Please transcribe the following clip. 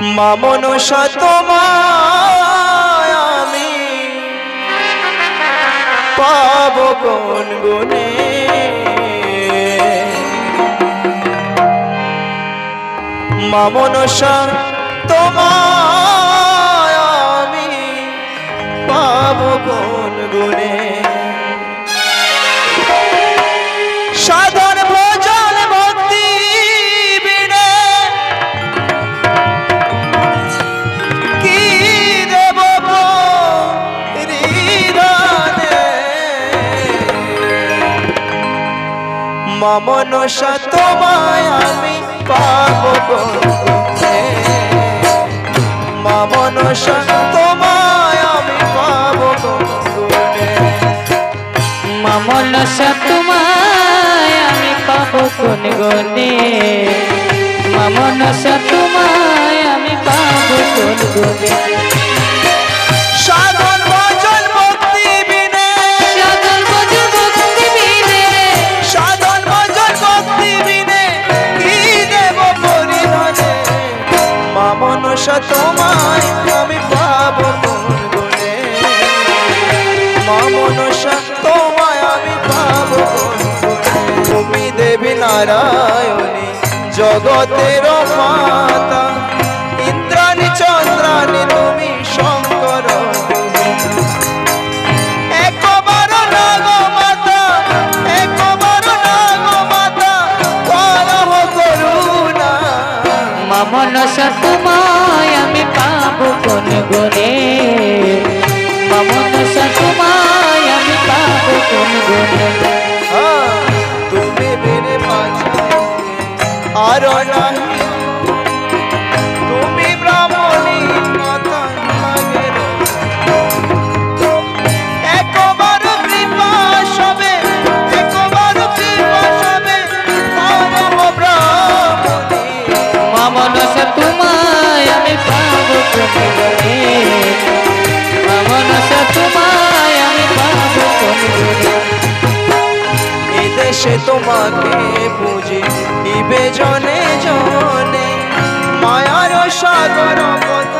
মামন তোমায় আমি পাব কোন গুণে? মামন তোমায় আমি পাব কোন মমন তোমায় আমি পাব কোনে মমন তোমায় আমি পাব কোনে মামন তোমায় আমি পাবো কোন গনে মামন তোমায় আমি পাবো কোন গনে মনসা তোমায় আমি পাব মনসা তোমায় আমি পাব তুমি দেবী নারায়ণী, জগতের মাতা। ইন্দ্রাণী, চন্দ্রাণী, তুমি শঙ্কর। একবার পাবো মমন তোমায় আমি পাবো কোন গনে হ্যাঁ, তুমি মেরে মাঝে আর নাহি এদেশে তোমাকে পুঁজি ইবে জনে জনে মায়ার সাগর কথা